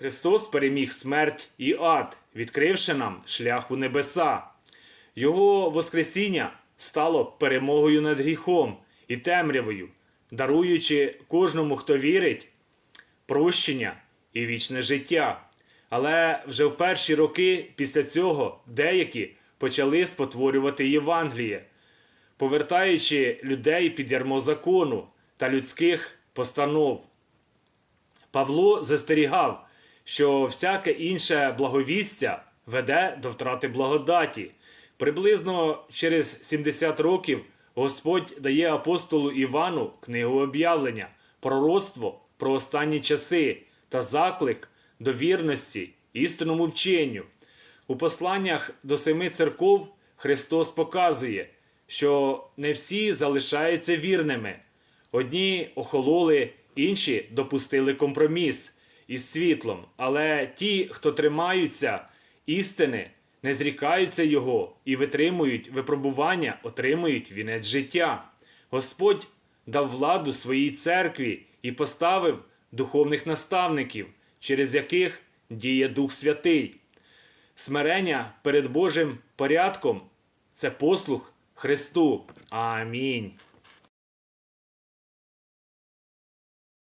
Христос переміг смерть і ад, відкривши нам шлях у небеса. Його Воскресіння стало перемогою над гріхом і темрявою, даруючи кожному, хто вірить, прощення і вічне життя. Але вже в перші роки після цього деякі почали спотворювати Євангеліє, повертаючи людей під ярмо закону та людських постанов. Павло застерігав, що всяке інше благовістя веде до втрати благодаті. Приблизно через 70 років Господь дає апостолу Івану книгу об'явлення, пророцтво про останні часи та заклик до вірності істинному вченню. У посланнях до семи церков Христос показує, що не всі залишаються вірними. Одні охололи, інші допустили компроміс із світлом, але ті, хто тримаються істини, не зрікаються його і витримують випробування, отримують вінець життя. Господь дав владу своїй церкві і поставив духовних наставників, через яких діє Дух Святий. Смирення перед Божим порядком це послух Христу. Амінь.